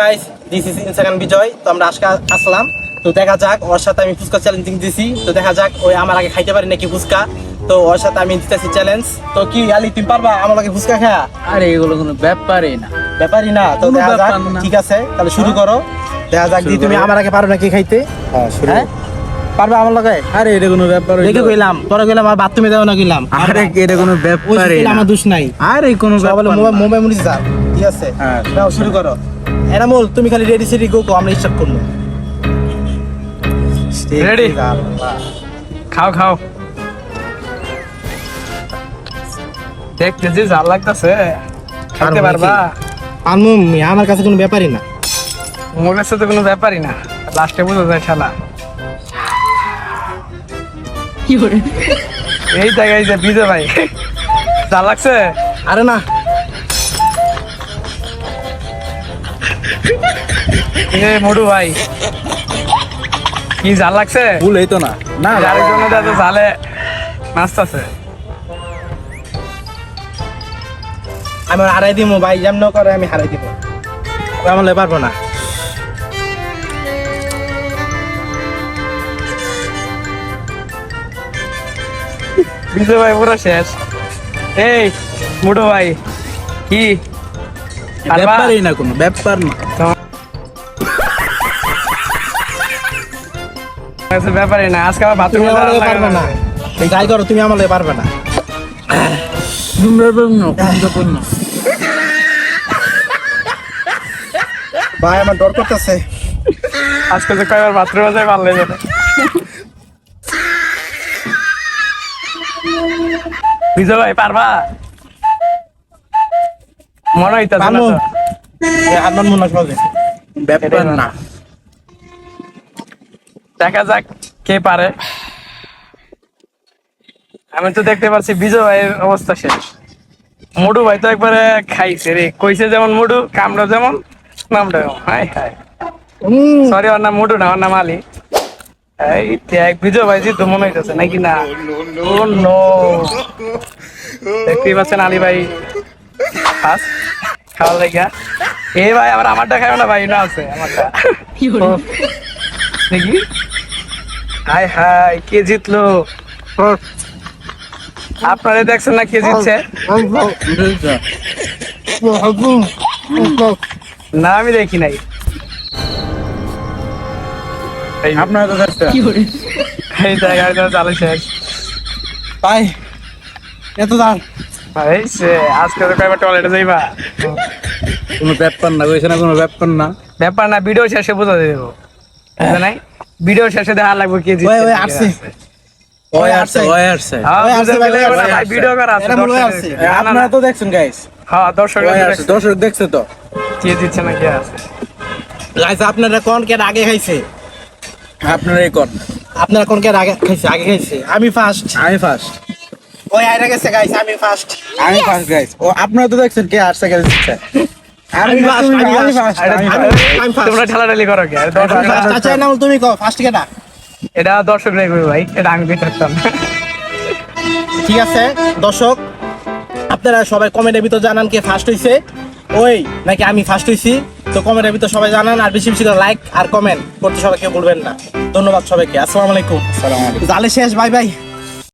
Guys this is ইনসাগান বিজয় তো আমরা আজকে আসলাম। তো দেখা যাক ওর সাথে আমি ফুচকা চ্যালেঞ্জিং দিছি। তো দেখা যাক ওই আমার আগে খাইতে পারি নাকি ফুচকা। তো ওর সাথে আমি দিতেছি চ্যালেঞ্জ তো কি আলি তুমি পারবা আমার আগে ফুচকা খায়া? আরে এগুলো কোনো ব্যাপারই না। ব্যাপারই না। তো দেখা যাক। ঠিক আছে তাহলে শুরু করো। দেখা যাক দি তুমি আমার আগে পারো নাকি খাইতে? হ্যাঁ শুরু হ্যাঁ? পারবা আমার লগে? আরে এটা কোনো ব্যাপার? দেখে কইলাম তোরা কইলাম আর বাথরুমে না কইলাম আরে এটা কোনো ব্যাপারই না। আমার দোষ নাই। আরে কোনো ব্যাপার মোবাইল। মোবাইল মুনিস যা ঠিক আছে? হ্যাঁ। শুরু করো। এনামুল তুমি খালি রেডি সেডি গো আমি স্টার্ট করব Ready? খাও খাও। দেখতে যে জাল লাগতেছে খাইতে পারবা? আনমু আমার কাছে কোনো ব্যাপারই না। মোর কাছে তো কোনো ব্যাপারই না। লাস্টে বোঝা যায় শালা। এই জায়গায় যে বিজয় ভাই। জাল লাগছে? আরে না এ মডু ভাই। কি জাল লাগছে? ভুল হইতো না। না আরেকজনের তো জালে নাচতেছে। আমি হারাই দিব ভাই যেমন করে আমি হারাই দিব আমার পারব না। বিজয় ভাই পুরো শেষ। এই মুডু ভাই কি? ব্যাপারই না কোনো ব্যাপার না। ব্যাপারই না আজকে আমার বাথরুমে আমার পারবে না। যাই করো তুমি আমার লগে পারবে না। ভাই আমার ডর করতেছে। আজকে যে কয়বার বাথরুমে যাই পারলে যাবে বিজয় ভাই পারবা? মনে হইতাছে না তো। হাতমান মনে সহজে। ব্যাপার না। দেখা যাক কে পারে। আমি তো দেখতে পাচ্ছি বিজয় ভাইয়ের অবস্থা শেষ। মুডু ভাই তো একবারে খাইছে রে। কইছে যেমন মুডু কামড়া যেমন নামটা হাই হাই সরি ওর নাম মুডু না ওর নাম আলী। এই বিজয় ভাই মনে হইতেছে নাকি না? Oh no. দেখতেই পাচ্ছেন আলী ভাই ফার্স্ট। খাওয়ার লাগিয়া। এ ভাই আমারটা খাইও না ভাই না আছে আমারটা। দেখি। হাই হাই কে জিতলো? আপনারা দেখছেন না কে জিতছে? না আমি দেখি নাই। এই তো দেখতে এই জায়গায় তো চালু শেষ। ভাই এত দাঁড় আজকে তো কয়বার টয়লেটে যাইবা? কোনো ব্যাপার না কইছে না কোনো ব্যাপার না। ব্যাপার না ভিডিও শেষে বোঝা দেবো বুঝলে নাই? ভিডিও শেষে দেখা লাগবে কে জিতছে ওই, ওই, আসছে। ওই আসছে ওই আসছে হ্যাঁ, ওই আসছে, ভাই, ওই আসছে। ভিডিও করা আছে মনে হয় আপনারা তো দেখছেন গাইস হ্যাঁ দর্শক দর্শক দেখছে তো। কে জিতছে না কে আছে? গাইস আপনারা কোন কে আগে খাইছে? আপনারা এই কর আপনারা কোন কে আগে খাইছে? আগে খাইছে। আমি ফার্স্ট আমি ফার্স্ট ওই আইরা গেছে গাইস আমি ফার্স্ট আমি ফার্স্ট গাইস ও আপনারা তো দেখছেন কে আসছে কে দিচ্ছে তোমরা ঠেলাঠালি করো কি? আচ্ছা নাম তুমি কও ফার্স্ট কেটা? এটা দর্শক দেখবে ভাই? এটা আমি ঠিক আছে দর্শক আপনারা সবাই কমেন্টের ভিতর জানান কে ফার্স্ট হইছে। ওই নাকি আমি ফার্স্ট হইছি? তো কমেন্টের ভিতর সবাই জানান আর বেশি বেশি করে লাইক আর কমেন্ট করতে সবাইকে বলবেন না। ধন্যবাদ সবাইকে আসসালামু আলাইকুম। আসসালামু আলাইকুম। জালে শেষ বাই বাই